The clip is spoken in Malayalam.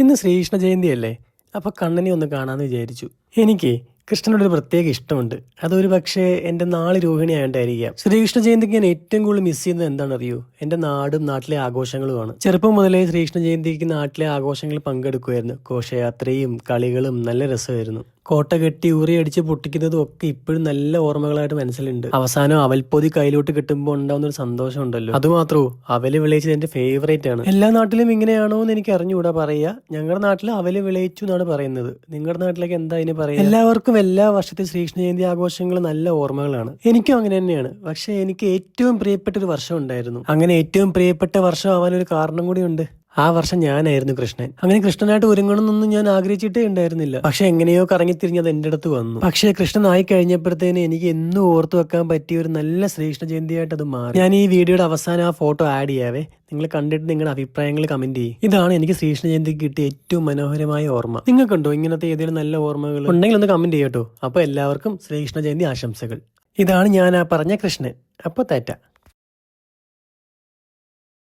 ഇന്ന് ശ്രീകൃഷ്ണ ജയന്തി അല്ലേ അപ്പൊ കണ്ണനെ ഒന്ന് കാണാന്ന് വിചാരിച്ചു. എനിക്ക് കൃഷ്ണനോട് ഒരു പ്രത്യേക ഇഷ്ടമുണ്ട്. അതൊരു പക്ഷേ നാൾ രോഹിണി ആയിട്ടായിരിക്കാം ശ്രീകൃഷ്ണ ജയന്തിക്ക് ഞാൻ ഏറ്റവും കൂടുതൽ മിസ് ചെയ്യുന്നത് എന്താണെന്നറിയോ? എന്റെ നാടും നാട്ടിലെ ആഘോഷങ്ങളുമാണ്. ചെറുപ്പം മുതലേ ശ്രീകൃഷ്ണ ജയന്തിക്ക് നാട്ടിലെ ആഘോഷങ്ങളിൽ പങ്കെടുക്കുമായിരുന്നു. ഘോഷയാത്രയും കളികളും നല്ല രസമായിരുന്നു. കോട്ട കെട്ടി ഉറിയടിച്ച് പൊട്ടിക്കുന്നതും ഒക്കെ ഇപ്പോഴും നല്ല ഓർമ്മകളായിട്ട് മനസ്സിലുണ്ട്. അവസാനം അവൽപ്പൊതി കയ്യിലോട്ട് കിട്ടുമ്പോൾ ഉണ്ടാവുന്ന ഒരു സന്തോഷം ഉണ്ടല്ലോ അതുമാത്രോ അവൽ വിളയിച്ചത് എന്റെ ഫേവറേറ്റ് ആണ്. എല്ലാ നാട്ടിലും ഇങ്ങനെയാണോ എന്ന് എനിക്ക് അറിഞ്ഞുകൂടാ പറയാ ഞങ്ങളുടെ നാട്ടിൽ അവൽ വിളയിച്ചു എന്നാണ് പറയുന്നത്. നിങ്ങളുടെ നാട്ടിലേക്ക് എന്താ അതിന് പറയുക? എല്ലാവർക്കും എല്ലാ വർഷത്തെ ശ്രീകൃഷ്ണ ജയന്തി ആഘോഷങ്ങൾ നല്ല ഓർമ്മകളാണ്. എനിക്കും അങ്ങനെ തന്നെയാണ്. പക്ഷെ എനിക്ക് ഏറ്റവും പ്രിയപ്പെട്ട ഒരു വർഷം ഉണ്ടായിരുന്നു. അങ്ങനെ ഏറ്റവും പ്രിയപ്പെട്ട വർഷം ആവാൻ ഒരു കാരണം കൂടി ഉണ്ട്. ആ വർഷം ഞാനായിരുന്നു കൃഷ്ണൻ. അങ്ങനെ കൃഷ്ണനായിട്ട് ഒരുങ്ങണമെന്നൊന്നും ഞാൻ ആഗ്രഹിച്ചിട്ടേ ഉണ്ടായിരുന്നില്ല. പക്ഷെ എങ്ങനെയോ കറങ്ങിത്തിരിഞ്ഞ് അത് എന്റെ അടുത്ത് വന്നു. പക്ഷേ കൃഷ്ണനായി കഴിഞ്ഞപ്പോഴത്തേന് എനിക്ക് എന്നും ഓർത്തു വെക്കാൻ പറ്റിയ ഒരു നല്ല ശ്രീകൃഷ്ണ ജയന്തിയായിട്ട് അത് മാറി. ഞാൻ ഈ വീഡിയോയുടെ അവസാനം ആ ഫോട്ടോ ആഡ് ചെയ്യാവേ. നിങ്ങൾ കണ്ടിട്ട് നിങ്ങളുടെ അഭിപ്രായങ്ങൾ കമന്റ് ചെയ്യും. ഇതാണ് എനിക്ക് ശ്രീകൃഷ്ണ ജയന്തിക്ക് കിട്ടിയ ഏറ്റവും മനോഹരമായ ഓർമ്മ. നിങ്ങൾക്കുണ്ടോ ഇങ്ങനത്തെ ഏതെങ്കിലും നല്ല ഓർമ്മകൾ? ഉണ്ടെങ്കിൽ ഒന്ന് കമന്റ് ചെയ്യട്ടോ അപ്പൊ എല്ലാവർക്കും ശ്രീകൃഷ്ണ ജയന്തി ആശംസകൾ. ഇതാണ് ഞാൻ ആ പറഞ്ഞ കൃഷ്ണൻ. അപ്പൊ തെറ്റ.